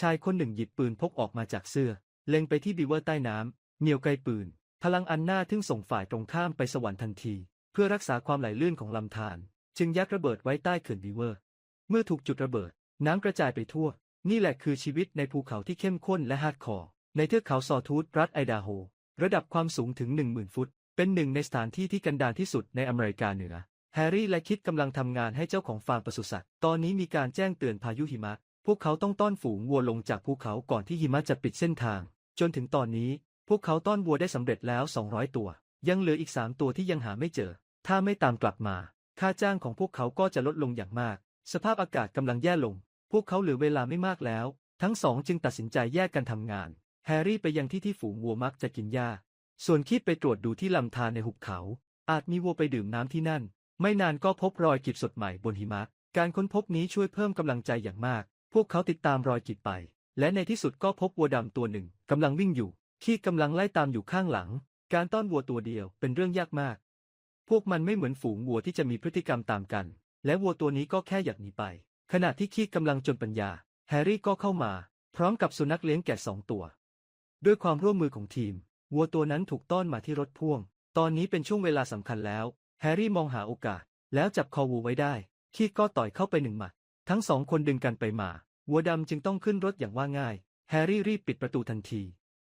ชายคนหนึ่งหยิบปืนพกออกมาจากเสื้อ เล็งไปที่บีเวอร์ใต้น้ำเหนียวไกลปืน พลังอันน่าทึ่งส่งฝ่ายตรงข้ามไปสวรรค์ทันที เพื่อรักษาความไหลลื่นของลำธารจึงยัดระเบิดไว้ใต้เขื่อนบีเวอร์ เมื่อถูกจุดระเบิด น้ำกระจายไปทั่ว นี่แหละคือชีวิตในภูเขาที่เข้มข้นและฮาร์ดคอร์ในเทือกเขาซอทูธรัฐไอดาโฮ ระดับความสูงถึง10,000ฟุต เป็นหนึ่งในสถานที่ที่กันดารที่สุดในอเมริกาเหนือแฮร์รี่และคิดกำลังทำงานให้เจ้าของฟาร์มปศุสัตว์ ตอนนี้มีการแจ้งเตือนพายุหิมะ พวกเขาต้องต้อนฝูงวัวลงจากภูเขาก่อนที่หิมะจะปิดเส้นทาง จนถึงตอนนี้ พวกเขาต้อนวัวได้สำเร็จแล้ว 200 ตัว ยังเหลืออีก3ตัวที่ยังหาไม่เจอ ถ้าไม่ตามกลับมา ค่าจ้างของพวกเขาก็จะลดลงอย่างมาก สภาพอากาศกำลังแย่ลง พวกเขาเหลือเวลาไม่มากแล้ว ทั้งสองจึงตัดสินใจแยกกันทำงาน แฮร์รี่ไปยังที่ที่ฝูงวัวมักจะกินหญ้า ส่วนคิดไปตรวจดูที่ลำธารในหุบเขา อาจมีวัวไปดื่มน้ำที่นั่น ไม่นานก็พบรอยกีบสดใหม่บนหิมะ การค้นพบนี้ช่วยเพิ่มกำลังใจอย่างมาก พวกเขาติดตามรอยกีบไป และในที่สุดก็พบวัวดำตัวหนึ่งกำลังวิ่งอยู่คีดกำลังไล่ตามอยู่ข้างหลัง การต้อนวัวตัวเดียวเป็นเรื่องยากมาก พวกมันไม่เหมือนฝูงวัวที่จะมีพฤติกรรมตามกัน และวัวตัวนี้ก็แค่อยากหนีไป ขณะที่คีดกำลังจนปัญญา แฮร์รี่ก็เข้ามา พร้อมกับสุนัขเลี้ยงแกะสองตัว ด้วยความร่วมมือของทีม วัวตัวนั้นถูกต้อนมาที่รถพ่วง ตอนนี้เป็นช่วงเวลาสำคัญแล้ว แฮร์รี่มองหาโอกาส แล้วจับคอวัวไว้ได้คีดก็ต่อยเข้าไปหนึ่งหมัด ทั้งสองคนดึงกันไปมาวัวดำจึงต้องขึ้นรถอย่างว่าง่าย แฮร์รี่รีบปิดประตูทันที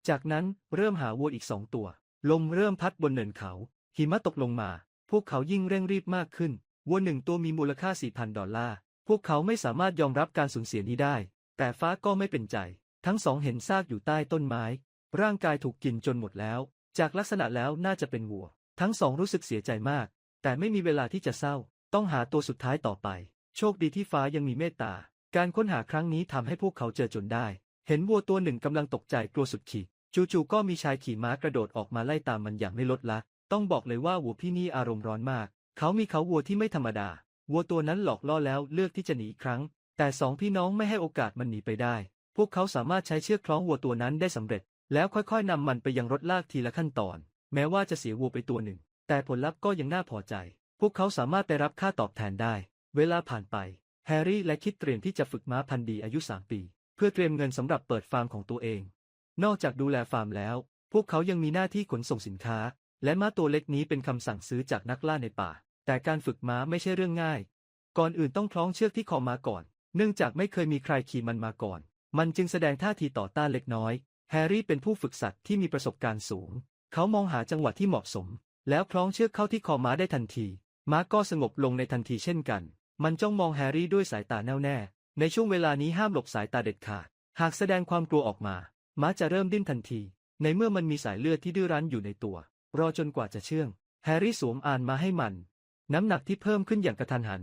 จากนั้นเริ่มหาวัวอีกสองตัว ลมเริ่มพัดบนเนินเขา หิมะตกลงมา พวกเขายิ่งเร่งรีบมากขึ้น วัวหนึ่งตัวมีมูลค่า4,000ดอลลาร์ พวกเขาไม่สามารถยอมรับการสูญเสียนี้ได้ แต่ฟ้าก็ไม่เป็นใจ ทั้งสองเห็นซากอยู่ใต้ต้นไม้ ร่างกายถูกกินจนหมดแล้ว จากลักษณะแล้วน่าจะเป็นวัว ทั้งสองรู้สึกเสียใจมาก แต่ไม่มีเวลาที่จะเศร้า ต้องหาตัวสุดท้ายต่อไป โชคดีที่ฟ้ายังมีเมตตา การค้นหาครั้งนี้ทำให้พวกเขาเจอจนได้ เห็นวัวตัวหนึ่งกำลังตกใจกลัวสุดขีดจู่ๆก็มีชายขี่ม้ากระโดดออกมาไล่ตามมันอย่างไม่ลดละ ต้องบอกเลยว่าวัวพี่นี่อารมณ์ร้อนมาก เขามีเขาวัวที่ไม่ธรรมดา วัวตัวนั้นหลอกล่อแล้วเลือกที่จะหนีอีกครั้ง แต่สองพี่น้องไม่ให้โอกาสมันหนีไปได้ พวกเขาสามารถใช้เชือกคล้องวัวตัวนั้นได้สำเร็จ แล้วค่อยๆนำมันไปยังรถลากทีละขั้นตอน แม้ว่าจะเสียวัวไปตัวหนึ่ง แต่ผลลัพธ์ก็ยังน่าพอใจ พวกเขาสามารถไปรับค่าตอบแทนได้ เวลาผ่านไป แฮร์รี่และคิดเตรียมที่จะฝึกม้าพันธุ์ดีอายุ 3 ปี เพื่อเตรียมเงินสำหรับเปิดฟาร์มของตัวเอง นอกจากดูแลฟาร์มแล้ว พวกเขายังมีหน้าที่ขนส่งสินค้า และม้าตัวเล็กนี้เป็นคำสั่งซื้อจากนักล่าในป่า แต่การฝึกม้าไม่ใช่เรื่องง่าย ก่อนอื่นต้องคล้องเชือกที่คอม้าก่อน เนื่องจากไม่เคยมีใครขี่มันมาก่อน มันจึงแสดงท่าทีต่อต้านเล็กน้อย แฮร์รี่เป็นผู้ฝึกสัตว์ที่มีประสบการณ์สูง เขามองหาจังหวะที่เหมาะสม แล้วคล้องเชือกเข้าที่คอม้าได้ทันทีม้าก็สงบลงในทันทีเช่นกัน มันจ้องมองแฮร์รี่ด้วยสายตาแน่วแน่ ในช่วงเวลานี้ห้ามหลบสายตาเด็ดขาด หากแสดงความกลัวออกมา ม้าจะเริ่มดิ้นทันที ในเมื่อมันมีสายเลือดที่ดื้อรั้นอยู่ในตัว รอจนกว่าจะเชื่อง แฮร์รี่สวมอานมาให้มัน น้ำหนักที่เพิ่มขึ้นอย่างกระทันหัน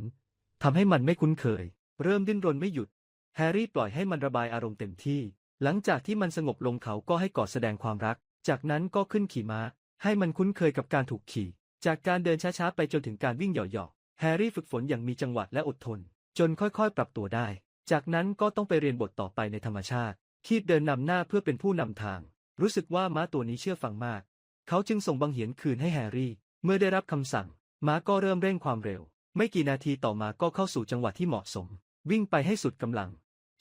ทำให้มันไม่คุ้นเคย เริ่มดิ้นรนไม่หยุด แฮร์รี่ปล่อยให้มันระบายอารมณ์เต็มที่ หลังจากที่มันสงบลงเขาก็ให้กอดแสดงความรัก จากนั้นก็ขึ้นขี่ม้า ให้มันคุ้นเคยกับการถูกขี่ จากการเดินช้าๆไปจนถึงการวิ่งหยาะๆ แฮร์รี่ฝึกฝนอย่างมีจังหวะและอดทน จนค่อยๆ ปรับตัวได้ จากนั้นก็ต้องไปเรียนบทต่อไปในธรรมชาติ คีบเดินนำหน้าเพื่อเป็นผู้นำทาง รู้สึกว่าม้าตัวนี้เชื่อฟังมาก เขาจึงส่งบังเหียนคืนให้แฮร์รี่ เมื่อได้รับคำสั่ง ม้าก็เริ่มเร่งความเร็ว ไม่กี่นาทีต่อมาก็เข้าสู่จังหวะที่เหมาะสม วิ่งไปให้สุดกำลัง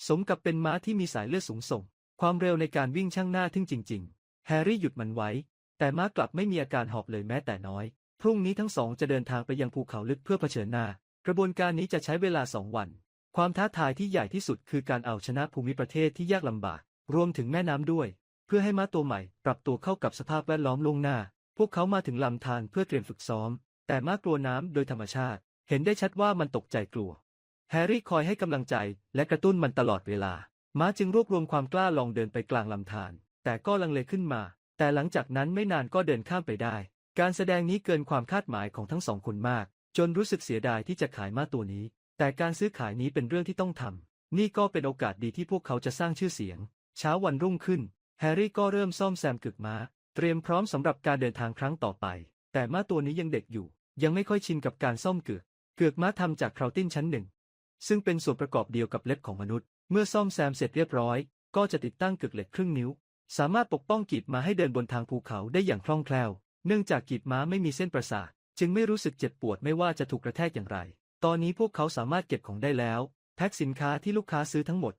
สมกับเป็นม้าที่มีสายเลือดสูงส่ง ความเร็วในการวิ่งช่างหน้าทึ่งจริง ๆ แฮร์รี่หยุดมันไว้ แต่ม้ากลับไม่มีอาการหอบเลยแม้แต่น้อย พรุ่งนี้ทั้งสองจะเดินทางไปยังภูเขาลึกเพื่อเผชิญหน้า กระบวนการนี้จะใช้เวลาสองวัน ความท้าทายที่ใหญ่ที่สุดคือการเอาชนะภูมิประเทศที่ยากลำบาก รวมถึงแม่น้ำด้วย เพื่อให้ม้าตัวใหม่ ปรับตัวเข้ากับสภาพแวดล้อมล่วงหน้า พวกเขามาถึงลำธารเพื่อเตรียมฝึกซ้อม แต่ม้ากลัวน้ำโดยธรรมชาติ เห็นได้ชัดว่ามันตกใจกลัว แฮร์รี่คอยให้กำลังใจและกระตุ้นมันตลอดเวลา ม้าจึงรวบรวมความกล้าลองเดินไปกลางลำธารแต่ก็ลังเลขึ้นมา แต่หลังจากนั้นไม่นานก็เดินข้ามไปได้ การแสดงนี้เกินความคาดหมายของทั้งสองคนมาก จนรู้สึกเสียดายที่จะขายม้าตัวนี้ แต่การซื้อขายนี้เป็นเรื่องที่ต้องทำ นี่ก็เป็นโอกาสดีที่พวกเขาจะสร้างชื่อเสียง เช้าวันรุ่งขึ้น แฮร์รี่ก็เริ่มซ่อมแซมกึกม้า เตรียมพร้อมสำหรับการเดินทางครั้งต่อไป แต่ม้าตัวนี้ยังเด็กอยู่ ยังไม่ค่อยชินกับการซ่อมเกือกเกือกม้าทำจากคราวติ้นชั้นหนึ่ง ซึ่งเป็นส่วนประกอบเดียวกับเล็บของมนุษย์ เมื่อซ่อมแซมเสร็จเรียบร้อย ก็จะติดตั้งเกือกเหล็กครึ่งนิ้ว สามารถปกป้องกีบมาให้เดินบนทางภูเขาได้อย่างคล่องแคล่ว เนื่องจากกีบม้าไม่มีเส้นประสาทจึงไม่รู้สึกเจ็บปวดไม่ว่าจะถูกกระแทกอย่างไร ตอนนี้พวกเขาสามารถเก็บของได้แล้ว แพ็คสินค้าที่ลูกค้าซื้อทั้งหมด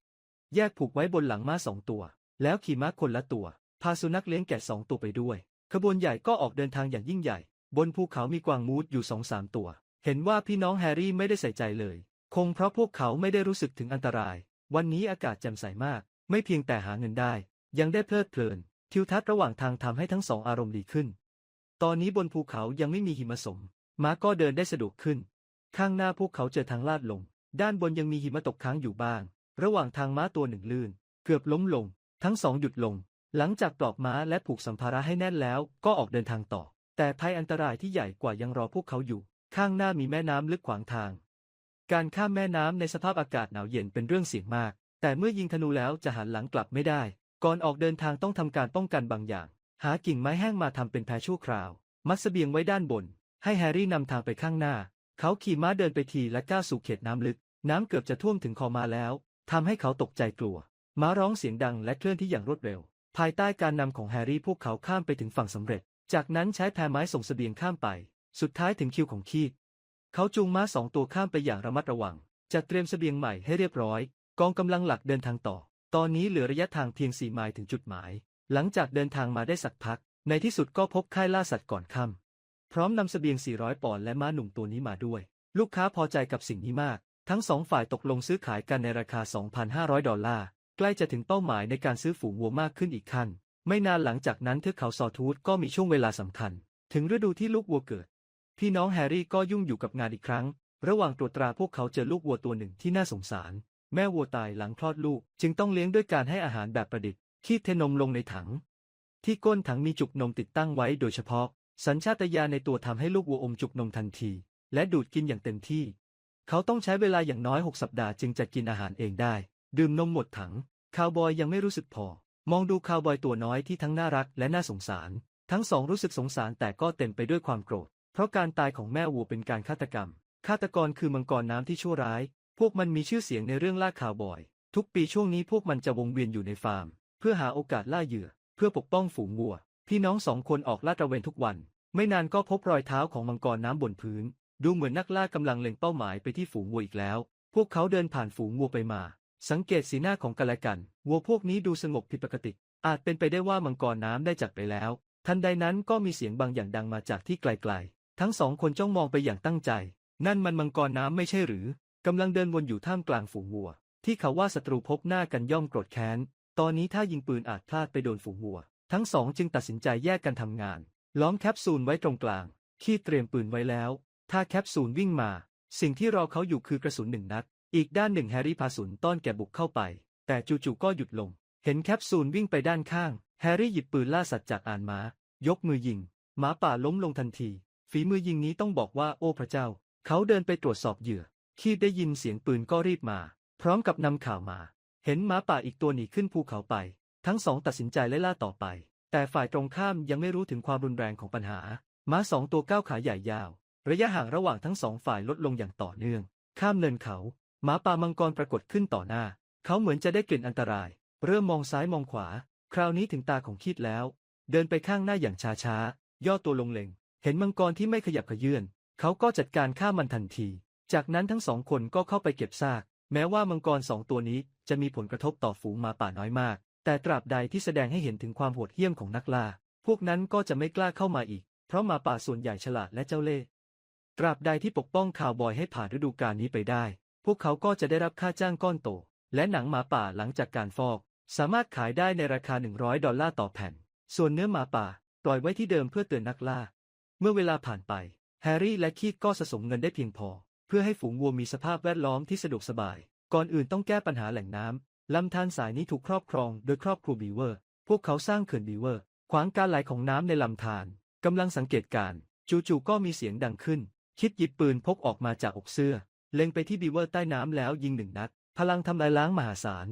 แยกผูกไว้บนหลังม้าสองตัว แล้วขี่ม้าคนละตัว พาสุนัขเลี้ยงแกะสองตัวไปด้วย ขบวนใหญ่ก็ออกเดินทางอย่างยิ่งใหญ่ บนภูเขามีกวางมูดอยู่สองสามตัว เห็นว่าพี่น้องแฮร์รี่ไม่ได้ใส่ใจเลย คงเพราะพวกเขาไม่ได้รู้สึกถึงอันตราย วันนี้อากาศแจ่มใสมาก ไม่เพียงแต่หาเงินได้ ยังได้เพลิดเพลิน ทิวทัศน์ระหว่างทางทำให้ทั้งสองอารมณ์ดีขึ้น ตอนนี้บนภูเขายังไม่มีหิมะสม ม้าก็เดินได้สะดวกขึ้น ข้างหน้าพวกเขาเจอทางลาดลง ด้านบนยังมีหิมะตกค้างอยู่บ้าง ระหว่างทางม้าตัวหนึ่งลื่น เกือบล้มลง ทั้งสองหยุดลง หลังจากปลอบม้าและผูกสัมภาระให้แน่นแล้ว ก็ออกเดินทางต่อ แต่ภัยอันตรายที่ใหญ่กว่ายังรอพวกเขาอยู่ ข้างหน้ามีแม่น้ำลึกขวางทาง การข้ามแม่น้ำในสภาพอากาศหนาวเย็นเป็นเรื่องเสี่ยงมาก แต่เมื่อยิงธนูแล้วจะหันหลังกลับไม่ได้ ก่อนออกเดินทางต้องทำการป้องกันบางอย่าง หากิ่งไม้แห้งมาทำเป็นแพชั่วคราว มัดเสบียงไว้ด้านบน ให้แฮร์รี่นำทางไปข้างหน้า เขาขี่ม้าเดินไปทีและก้าวสู่เขตน้ำลึก น้ำเกือบจะท่วมถึงคอมาแล้วทำให้เขาตกใจกลัว ม้าร้องเสียงดังและเคลื่อนที่อย่างรวดเร็ว ภายใต้การนำของแฮร์รี่พวกเขาข้ามไปถึงฝั่งสำเร็จ จากนั้นใช้แพไม้ส่งเสบียงข้ามไป สุดท้ายถึงคิวของคีดเขาจูงม้าสองตัวข้ามไปอย่างระมัดระวังจัดเตรียมเสบียงใหม่ให้เรียบร้อย กองกำลังหลักเดินทางต่อ ตอนนี้เหลือระยะทางเพียงสี่ไมล์ถึงจุดหมาย หลังจากเดินทางมาได้สักพัก ในที่สุดก็พบค่ายล่าสัตว์ก่อนค่ำพร้อมนำเสบียง 400 ปอนด์และม้าหนุ่มตัวนี้มาด้วย ลูกค้าพอใจกับสิ่งนี้มาก ทั้งสองฝ่ายตกลงซื้อขายกันในราคา 2,500 ดอลลาร์ ใกล้จะถึงเป้าหมายในการซื้อฝูงวัวมากขึ้นอีกขั้น ไม่นานหลังจากนั้นเทือกเขาซอทูธก็มีช่วงเวลาสำคัญ ถึงฤดูที่ลูกวัวเกิด พี่น้องแฮร์รี่ก็ยุ่งอยู่กับงานอีกครั้ง ระหว่างตรวจตราพวกเขาเจอลูกวัวตัวหนึ่งที่น่าสงสาร แม่วัวตายหลังคลอดลูก จึงต้องเลี้ยงด้วยการให้อาหารแบบประดิษฐ คีบเทนมลงในถัง ที่ก้นถังมีจุกนมติดตั้งไว้โดยเฉพาะ สัญชาตญาณในตัวทำให้ลูกวัวอมจุกนมทันที และดูดกินอย่างเต็มที่ เขาต้องใช้เวลาอย่างน้อย 6 สัปดาห์จึงจะกินอาหารเองได้ ดื่มนมหมดถัง คาวบอยยังไม่รู้สึกพอ มองดูคาวบอยตัวน้อยที่ทั้งน่ารักและน่าสงสาร ทั้งสองรู้สึกสงสารแต่ก็เต็มไปด้วยความโกรธ เพราะการตายของแม่วัวเป็นการฆาตกรรม ฆาตกรคือมังกรน้ำที่ชั่วร้าย พวกมันมีชื่อเสียงในเรื่องล่าคาวบอย ทุกปีช่วงนี้พวกมันจะวงเวียนอยู่ในฟาร์ม เพื่อหาโอกาสล่าเหยื่อ เพื่อปกป้องฝูงวัว พี่น้องสองคนออกลาดตระเวนทุกวัน ไม่นานก็พบรอยเท้าของมังกรน้ำบนพื้น ดูเหมือนนักล่ากำลังเล็งเป้าหมายไปที่ฝูงวัวอีกแล้ว พวกเขาเดินผ่านฝูงวัวไปมา สังเกตสีหน้าของกันและกัน วัวพวกนี้ดูสงบผิดปกติ อาจเป็นไปได้ว่ามังกรน้ำได้จากไปแล้ว ทันใดนั้นก็มีเสียงบางอย่างดังมาจากที่ไกลๆ ทั้งสองคนจ้องมองไปอย่างตั้งใจ นั่นมันมังกรน้ำไม่ใช่หรือกำลังเดินวนอยู่ท่ามกลางฝูงวัว ที่เขาว่าศัตรูพบหน้ากันย่อมโกรธแค้น ตอนนี้ถ้ายิงปืนอาจพลาดไปโดนฝูงวัว ทั้งสองจึงตัดสินใจแยกกันทำงาน ล้อมแคปซูลไว้ตรงกลาง ขี้เตรียมปืนไว้แล้ว ถ้าแคปซูลวิ่งมา สิ่งที่รอเขาอยู่คือกระสุนหนึ่งนัด อีกด้านหนึ่งแฮร์รี่พาสุนต้อนแกบุกเข้าไป แต่จู่ๆก็หยุดลง เห็นแคปซูลวิ่งไปด้านข้าง แฮร์รี่หยิบปืนล่าสัตว์จากอ่านม้า ยกมือยิง หมาป่าล้มลงทันที ฝีมือยิงนี้ต้องบอกว่าโอ้พระเจ้า เขาเดินไปตรวจสอบเหยื่อคีดได้ยินเสียงปืนก็รีบมา พร้อมกับนำข่าวมา เห็นหมาป่าอีกตัวหนีขึ้นภูเขาไป ทั้งสองตัดสินใจไล่ล่าต่อไป แต่ฝ่ายตรงข้ามยังไม่รู้ถึงความรุนแรงของปัญหาม้าสองตัวก้าวขาใหญ่ยาว ระยะห่างระหว่างทั้งสองฝ่ายลดลงอย่างต่อเนื่อง ข้ามเนินเขาหมาป่ามังกรปรากฏขึ้นต่อหน้า เขาเหมือนจะได้กลิ่นอันตราย เริ่มมองซ้ายมองขวา คราวนี้ถึงตาของคีดแล้ว เดินไปข้างหน้าอย่างช้าๆย่อตัวลงเล็ง เห็นมังกรที่ไม่ขยับขยื่นเขาก็จัดการฆ่ามันทันที จากนั้นทั้งสองคนก็เข้าไปเก็บซาก แม้ว่ามังกรสองตัวนี้ จะมีผลกระทบต่อฝูงหมาป่าน้อยมาก แต่ตราบใดที่แสดงให้เห็นถึงความโหดเหี้ยมของนักล่า พวกนั้นก็จะไม่กล้าเข้ามาอีก เพราะหมาป่าส่วนใหญ่ฉลาดและเจ้าเล่ห์ ตราบใดที่ปกป้องข่าวบอยให้ผ่านฤดูกาลนี้ไปได้ พวกเขาก็จะได้รับค่าจ้างก้อนโต และหนังหมาป่าหลังจากการฟอก สามารถขายได้ในราคา 100 ดอลลาร์ต่อแผ่น ส่วนเนื้อหมาป่าปล่อยไว้ที่เดิมเพื่อเตือนนักล่า เมื่อเวลาผ่านไป แฮร์รี่และคีตก็สะสมเงินได้เพียงพอ เพื่อให้ฝูงวัวมีสภาพแวดล้อมที่สะดวกสบาย ก่อนอื่นต้องแก้ปัญหาแหล่งน้ำลำธารสายนี้ถูกครอบครองโดยครอบครัวบีเวอร์ พวกเขาสร้างเขื่อนบีเวอร์ ขวางการไหลของน้ำในลำธารกำลังสังเกตการจู่ๆก็มีเสียงดังขึ้น คิดหยิบปืนพกออกมาจากอกเสื้อ เล็งไปที่บีเวอร์ใต้น้ำแล้วยิงหนึ่งนัด พลังทำลายล้างมหาศาล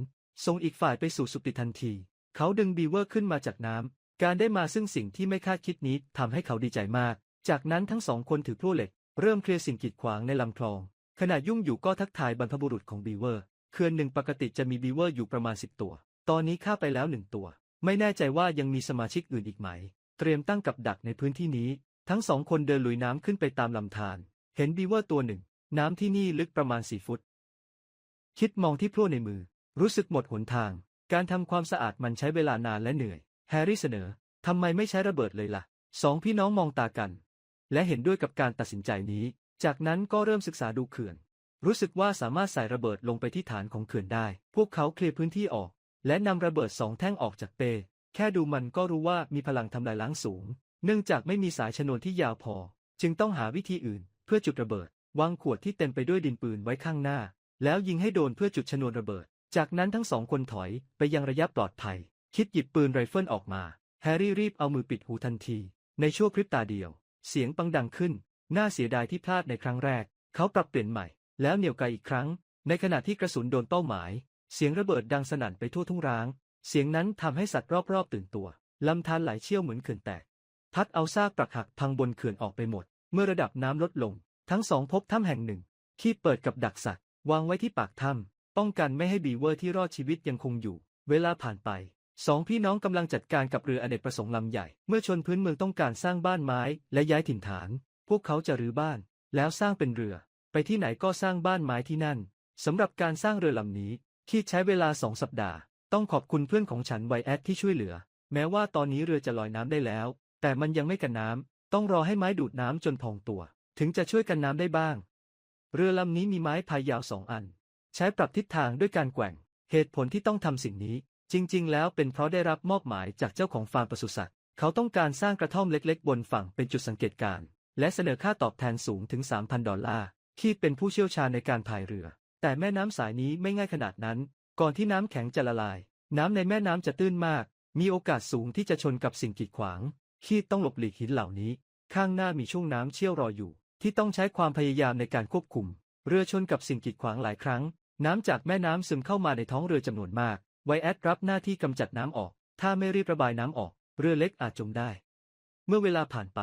ส่งอีกฝ่ายไปสู่สุติทันที เขาดึงบีเวอร์ขึ้นมาจากน้ำการได้มาซึ่งสิ่งที่ไม่คาดคิดนี้ทำให้เขาดีใจมาก จากนั้นทั้งสองคนถือพลั่วเหล็ก เริ่มเคลียร์สิ่งกีดขวางในลำคลอง ขณะยุ่งอยู่ก็ทักทายบรรพบุรุษของบีเวอร์เขื่อนหนึ่งปกติจะมีบีเวอร์อยู่ประมาณสิบตัว ตอนนี้ฆ่าไปแล้วหนึ่งตัว ไม่แน่ใจว่ายังมีสมาชิกอื่นอีกไหม เตรียมตั้งกับดักในพื้นที่นี้ ทั้งสองคนเดินลุยน้ำขึ้นไปตามลำธาร เห็นบีเวอร์ตัวหนึ่ง น้ำที่นี่ลึกประมาณสี่ฟุต คิดมองที่พลั่วในมือ รู้สึกหมดหนทาง การทำความสะอาดมันใช้เวลานานและเหนื่อย แฮร์รี่เสนอ ทำไมไม่ใช้ระเบิดเลยล่ะ สองพี่น้องมองตากัน และเห็นด้วยกับการตัดสินใจนี้ จากนั้นก็เริ่มศึกษาดูเขื่อน รู้สึกว่าสามารถใส่ระเบิดลงไปที่ฐานของเขื่อนได้ พวกเขาเคลียร์พื้นที่ออก และนำระเบิดสองแท่งออกจากเป แค่ดูมันก็รู้ว่ามีพลังทำลายล้างสูง เนื่องจากไม่มีสายชนวนที่ยาวพอ จึงต้องหาวิธีอื่น เพื่อจุดระเบิด วางขวดที่เต็มไปด้วยดินปืนไว้ข้างหน้า แล้วยิงให้โดนเพื่อจุดชนวนระเบิด จากนั้นทั้งสองคนถอยไปยังระยะปลอดภัย คิดหยิบปืนไรเฟิลออกมา แฮร์รี่รีบเอามือปิดหูทันที ในชั่วพริบตาเดียว เสียงปังดังขึ้น น่าเสียดายที่พลาดในครั้งแรก เขาปรับเปลี่ยนใหม่ แล้วเหนี่ยวไกอีกครั้ง ในขณะที่กระสุนโดนเป้าหมาย เสียงระเบิดดังสนั่นไปทั่วทุ่งร้าง เสียงนั้นทำให้สัตว์รอบๆ ตื่นตัวลำธารไหลเชี่ยวเหมือนเขื่อนแตก พัดเอาซากปรักหักพังบนเขื่อนออกไปหมด เมื่อระดับน้ำลดลง ทั้งสองพบถ้ำแห่งหนึ่ง ที่เปิดกับดักสัตว์ วางไว้ที่ปากถ้ำป้องกันไม่ให้บีเวอร์ที่รอดชีวิตยังคงอยู่ เวลาผ่านไปสองพี่น้องกำลังจัดการกับเรืออเนกประสงค์ลำใหญ่ เมื่อชนพื้นเมืองต้องการสร้างบ้านไม้และย้ายถิ่นฐาน พวกเขาจะรื้อบ้าน แล้วสร้างเป็นเรือ ไปที่ไหนก็สร้างบ้านไม้ที่นั่นสำหรับการสร้างเรือลำนี้คิดใช้เวลาสองสัปดาห์ ต้องขอบคุณเพื่อนของฉันไวแอดที่ช่วยเหลือ แม้ว่าตอนนี้เรือจะลอยน้ำได้แล้ว แต่มันยังไม่กันน้ำต้องรอให้ไม้ดูดน้ำจนพองตัว ถึงจะช่วยกันน้ำได้บ้าง เรือลำนี้มีไม้พายยาวสองอัน ใช้ปรับทิศทางด้วยการแกว่ง เหตุผลที่ต้องทำสิ่งนี้ จริง ๆ แล้วเป็นเพราะได้รับมอบหมายจากเจ้าของฟาร์มปศุสัตว์ เขาต้องการสร้างกระท่อมเล็ก ๆ บนฝั่งเป็นจุดสังเกตการณ์ และเสนอค่าตอบแทนสูงถึง 3,000 ดอลลาร์คีดเป็นผู้เชี่ยวชาญในการพายเรือ แต่แม่น้ำสายนี้ไม่ง่ายขนาดนั้น ก่อนที่น้ำแข็งจะละลาย น้ำในแม่น้ำจะตื้นมาก มีโอกาสสูงที่จะชนกับสิ่งกีดขวางคีดต้องหลบหลีกหินเหล่านี้ ข้างหน้ามีช่วงน้ำเชี่ยวรออยู่ ที่ต้องใช้ความพยายามในการควบคุม เรือชนกับสิ่งกีดขวางหลายครั้ง น้ำจากแม่น้ำซึมเข้ามาในท้องเรือจำนวนมาก ไวแอดรับหน้าที่กำจัดน้ำออก ถ้าไม่รีบระบายน้ำออก เรือเล็กอาจจมได้ เมื่อเวลาผ่านไป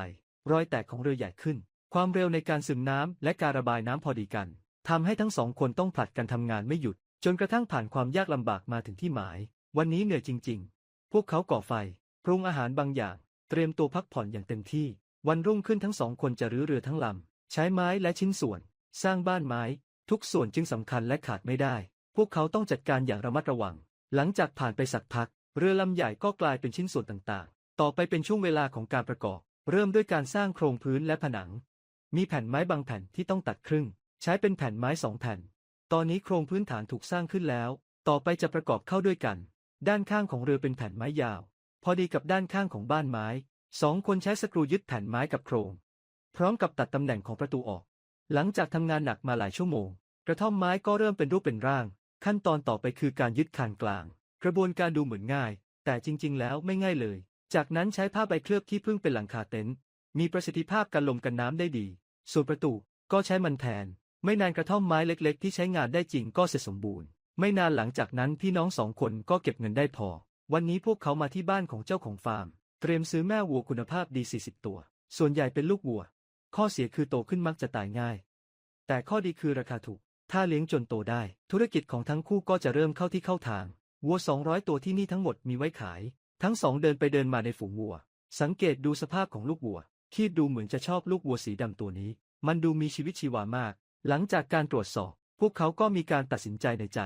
รอยแตกของเรือใหญ่ขึ้น ความเร็วในการซึมน้ำและการระบายน้ำพอดีกันทำให้ทั้งสองคนต้องผลัดกันทำงานไม่หยุด จนกระทั่งผ่านความยากลำบากมาถึงที่หมาย วันนี้เหนื่อยจริง ๆ พวกเขาก่อไฟ ปรุงอาหารบางอย่าง เตรียมตัวพักผ่อนอย่างเต็มที่ วันรุ่งขึ้นทั้งสองคนจะรื้อเรือทั้งลำ ใช้ไม้และชิ้นส่วน สร้างบ้านไม้ ทุกส่วนจึงสำคัญและขาดไม่ได้ พวกเขาต้องจัดการอย่างระมัดระวัง หลังจากผ่านไปสักพัก เรือลำใหญ่ก็กลายเป็นชิ้นส่วนต่างๆ ต่อไปเป็นช่วงเวลาของการประกอบ เริ่มด้วยการสร้างโครงพื้นและผนัง มีแผ่นไม้บางแผ่นที่ต้องตัดครึ่ง ใช้เป็นแผ่นไม้สองแผ่น ตอนนี้โครงพื้นฐานถูกสร้างขึ้นแล้ว ต่อไปจะประกอบเข้าด้วยกัน ด้านข้างของเรือเป็นแผ่นไม้ยาว พอดีกับด้านข้างของบ้านไม้ สองคนใช้สกรูยึดแผ่นไม้กับโครง พร้อมกับตัดตำแหน่งของประตูออก หลังจากทำงานหนักมาหลายชั่วโมง กระท่อมไม้ก็เริ่มเป็นรูปเป็นร่าง ขั้นตอนต่อไปคือการยึดคานกลาง กระบวนการดูเหมือนง่าย แต่จริง ๆ แล้วไม่ง่ายเลย จากนั้นใช้ผ้าใบเคลือบที่พึ่งเป็นหลังคาเต็นท์มีประสิทธิภาพกันลมกันน้ำได้ดี ส่วนประตูก็ใช้มันแทน ไม่นานกระท่อมไม้เล็ก ๆ ที่ใช้งานได้จริงก็เสร็จสมบูรณ์ ไม่นานหลังจากนั้นพี่น้องสองคนก็เก็บเงินได้พอ วันนี้พวกเขามาที่บ้านของเจ้าของฟาร์ม เตรียมซื้อแม่วัวคุณภาพดี 40 ตัว ส่วนใหญ่เป็นลูกวัว ข้อเสียคือโตขึ้นมักจะตายง่าย แต่ข้อดีคือราคาถูก ถ้าเลี้ยงจนโตได้ ธุรกิจของทั้งคู่ก็จะเริ่มเข้าที่เข้าทาง วัว 200 ตัวที่นี่ทั้งหมดมีไว้ขาย ทั้งสองเดินไปเดินมาในฝูงวัว สังเกตดูสภาพของลูกวัว คีดดูเหมือนจะชอบลูกวัวสีดำตัวนี้ มันดูมีชีวิตชีวามาก หลังจากการตรวจสอบ พวกเขาก็มีการตัดสินใจในใจ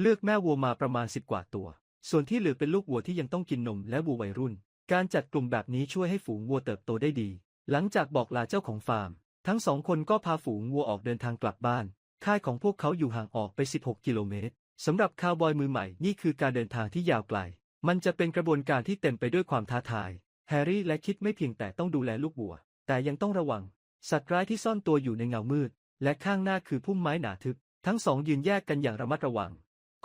เลือกแม่วัวมาประมาณสิบกว่าตัว ส่วนที่เหลือเป็นลูกวัวที่ยังต้องกินนมและวัววัยรุ่น การจัดกลุ่มแบบนี้ช่วยให้ฝูงวัวเติบโตได้ดี หลังจากบอกลาเจ้าของฟาร์ม ทั้งสองคนก็พาฝูงวัวออกเดินทางกลับบ้าน ค่ายของพวกเขาอยู่ห่างออกไป 16 กิโลเมตรสำหรับคาวบอยมือใหม่นี่คือการเดินทางที่ยาวไกล มันจะเป็นกระบวนการที่เต็มไปด้วยความท้าทาย แฮร์รี่และคิดไม่เพียงแต่ต้องดูแลลูกวัว แต่ยังต้องระวัง สัตว์ร้ายที่ซ่อนตัวอยู่ในเงามืด และข้างหน้าคือพุ่มไม้หนาทึบ ทั้งสองยืนแยกกันอย่างระมัดระวัง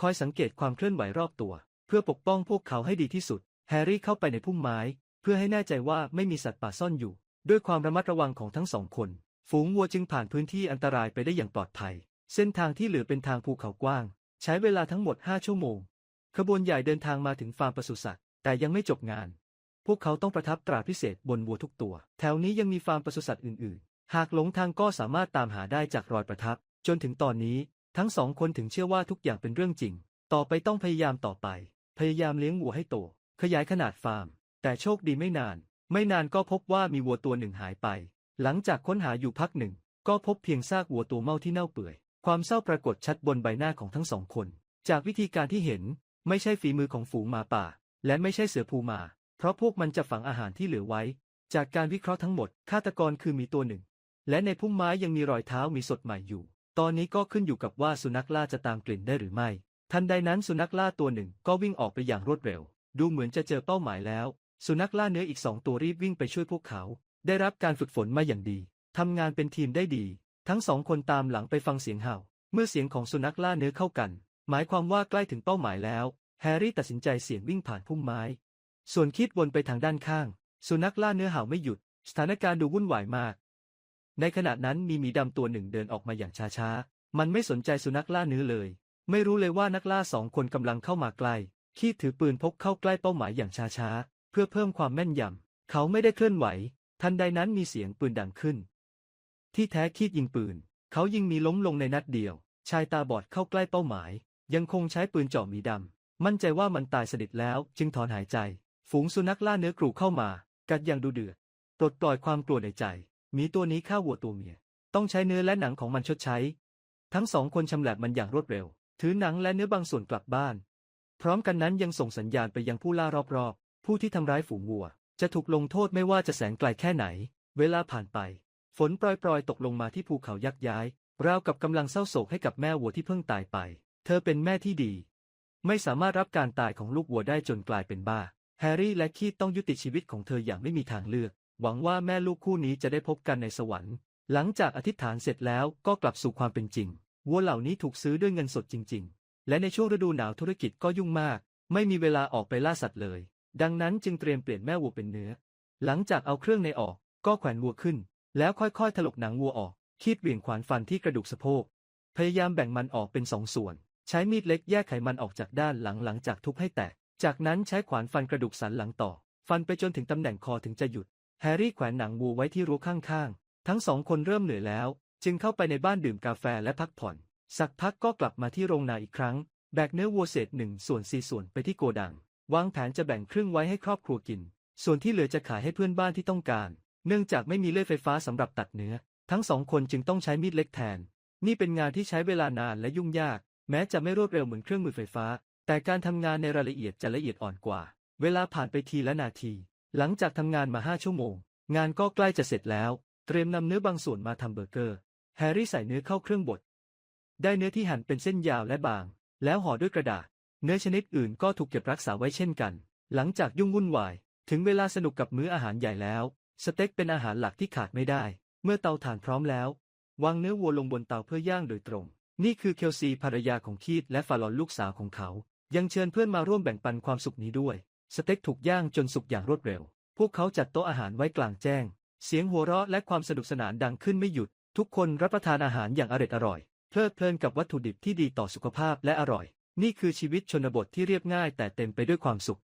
คอยสังเกตความเคลื่อนไหวรอบตัว เพื่อปกป้องพวกเขาให้ดีที่สุด แฮร์รี่เข้าไปในพุ่มไม้ เพื่อให้แน่ใจว่าไม่มีสัตว์ป่าซ่อนอยู่ ด้วยความระมัดระวังของทั้งสองคน ฝูงวัวจึงผ่านพื้นที่อันตรายไปได้อย่างปลอดภัย เส้นทางที่เหลือเป็นทางภูเขากว้าง ใช้เวลาทั้งหมด 5 ชั่วโมง ขบวนใหญ่เดินทางมาถึงฟาร์มปศุสัตว์แต่ยังไม่จบงาน พวกเขาต้องประทับตราพิเศษบนวัวทุกตัว แถวนี้ยังมีฟาร์มปศุสัตว์อื่นๆ หากหลงทางก็สามารถตามหาได้จากรอยประทับ จนถึงตอนนี้ ทั้งสองคนถึงเชื่อว่าทุกอย่างเป็นเรื่องจริง ต่อไปต้องพยายามต่อไป พยายามเลี้ยงวัวให้โต ขยายขนาดฟาร์ม แต่โชคดีไม่นาน ไม่นานก็พบว่ามีวัวตัวหนึ่งหายไป หลังจากค้นหาอยู่พักหนึ่ง ก็พบเพียงซากวัวตัวเมาที่เน่าเปื่อย ความเศร้าปรากฏชัดบนใบหน้าของทั้งสองคน จากวิธีการที่เห็น ไม่ใช่ฝีมือของฝูงหมาป่า และไม่ใช่เสือภูมา เพราะพวกมันจะฝังอาหารที่เหลือไว้ จากการวิเคราะห์ทั้งหมดฆาตกรคือมีตัวหนึ่ง และในพุ่มไม้ยังมีรอยเท้ามีสดใหม่อยู่ ตอนนี้ก็ขึ้นอยู่กับว่าสุนัขล่าจะตามกลิ่นได้หรือไม่ ทันใดนั้นสุนัขล่าตัวหนึ่งก็วิ่งออกไปอย่างรวดเร็ว ดูเหมือนจะเจอเป้าหมายแล้ว สุนัขล่าเนื้ออีกสองตัวรีบวิ่งไปช่วยพวกเขา ได้รับการฝึกฝนมาอย่างดีทำงานเป็นทีมได้ดี ทั้งสองคนตามหลังไปฟังเสียงเห่า เมื่อเสียงของสุนัขล่าเนื้อเข้ากัน หมายความว่าใกล้ถึงเป้าหมายแล้ว แฮร์รี่ตัดสินใจเสี่ยงวิ่งผ่านพุ่มไม้ ส่วนคิดวนไปทางด้านข้าง สุนัขล่าเนื้อเห่าไม่หยุด สถานการณ์ดูวุ่นวายมาก ในขณะนั้นมีหมีดำตัวหนึ่งเดินออกมาอย่างช้าๆ มันไม่สนใจสุนัขล่าเนื้อเลย ไม่รู้เลยว่านักล่าสองคนกำลังเข้ามาใกล้ คีดถือปืนพกเข้าใกล้เป้าหมายอย่างช้าๆ เพื่อเพิ่มความแม่นยำ เขาไม่ได้เคลื่อนไหว ทันใดนั้นมีเสียงปืนดังขึ้น ที่แท้คีดยิงปืน เขายิงมีล้มลงในนัดเดียว ชายตาบอดเข้าใกล้เป้าหมาย ยังคงใช้ปืนเจาะหมีดำ มั่นใจว่ามันตายสนิทแล้วจึงถอนหายใจ ฝูงสุนัขล่าเนื้อกรูเข้ามา กัดอย่างดูเดือดปลดปล่อยความกลัวในใจหมีตัวนี้ฆ่าวัวตัวเมีย ต้องใช้เนื้อและหนังของมันชดใช้ ทั้งสองคนชำแหละมันอย่างรวดเร็ว ถือหนังและเนื้อบางส่วนกลับบ้าน พร้อมกันนั้นยังส่งสัญญาณไปยังผู้ล่ารอบๆ ผู้ที่ทำร้ายฝูงวัว จะถูกลงโทษไม่ว่าจะแสนไกลแค่ไหน เวลาผ่านไป ฝนโปรยๆตกลงมาที่ภูเขายักย้ายราวกับกำลังเศร้าโศกให้กับแม่วัวที่เพิ่งตายไป เธอเป็นแม่ที่ดี ไม่สามารถรับการตายของลูกวัวได้จนกลายเป็นบ้า แฮร์รี่และคีตต้องยุติชีวิตของเธออย่างไม่มีทางเลือก หวังว่าแม่ลูกคู่นี้จะได้พบกันในสวรรค์ หลังจากอธิษฐานเสร็จแล้วก็กลับสู่ความเป็นจริง วัวเหล่านี้ถูกซื้อด้วยเงินสดจริง ๆ และในช่วงฤดูหนาวธุรกิจก็ยุ่งมาก ไม่มีเวลาออกไปล่าสัตว์เลย ดังนั้นจึงเตรียมเปลี่ยนแม่วัวเป็นเนื้อ หลังจากเอาเครื่องในออก ก็แขวนวัวขึ้น แล้วค่อยๆถลกหนังวัวออก คีดเหวี่ยงขวานฟันที่กระดูกสะโพก พยายามแบ่งมันออกเป็นสองส่วน ใช้มีดเล็กแยกไขมันออกจากด้านหลังหลังจากทุบให้แตก จากนั้นใช้ขวานฟันกระดูกสันหลังต่อ ฟันไปจนถึงตำแหน่งคอถึงจะหยุด แฮร์รี่แขวนหนังวัวไว้ที่รั้วข้างๆ ทั้งสองคนเริ่มเหนื่อยแล้ว จึงเข้าไปในบ้านดื่มกาแฟและพักผ่อน สักพักก็กลับมาที่โรงนาอีกครั้ง แบกเนื้อวัวเศษหนึ่งส่วนสี่ส่วนไปที่โกดัง วางแผนจะแบ่งครึ่งไว้ให้ครอบครัวกิน ส่วนที่เหลือจะขายให้เพื่อนบ้านที่ต้องการ เนื่องจากไม่มีเลื่อยไฟฟ้าสำหรับตัดเนื้อ ทั้งสองคนจึงต้องใช้มีดเล็กแทน นี่เป็นงานที่ใช้เวลานานและยุ่งยาก แม้จะไม่รวดเร็วเหมือนเครื่องมือไฟฟ้า แต่การทำงานในรายละเอียดจะละเอียดอ่อนกว่า เวลาผ่านไปทีละนาที หลังจากทำงานมาห้าชั่วโมง งานก็ใกล้จะเสร็จแล้ว เตรียมนำเนื้อบางส่วนมาทำเบอร์เกอร์ แฮร์รี่ใส่เนื้อเข้าเครื่องบด ได้เนื้อที่หั่นเป็นเส้นยาวและบาง แล้วห่อด้วยกระดาษ เนื้อชนิดอื่นก็ถูกเก็บรักษาไว้เช่นกัน หลังจากยุ่งวุ่นวาย ถึงเวลาสนุกกับมื้ออาหารใหญ่แล้ว สเต็กเป็นอาหารหลักที่ขาดไม่ได้ เมื่อเตาถ่านพร้อมแล้ว วางเนื้อวัวลงบนเตาเพื่อย่างโดยตรง นี่คือเคลซีภรรยาของคีตและฟาลอนลูกสาวของเขา ยังเชิญเพื่อนมาร่วมแบ่งปันความสุขนี้ด้วย สเต็กถูกย่างจนสุกอย่างรวดเร็ว พวกเขาจัดโต๊ะอาหารไว้กลางแจ้ง เสียงหัวเราะและความสนุกสนานดังขึ้นไม่หยุด ทุกคนรับประทานอาหารอย่างอร็ดอร่อย เพลิดเพลินกับวัตถุดิบที่ดีต่อสุขภาพและอร่อย นี่คือชีวิตชนบทที่เรียบง่ายแต่เต็มไปด้วยความสุข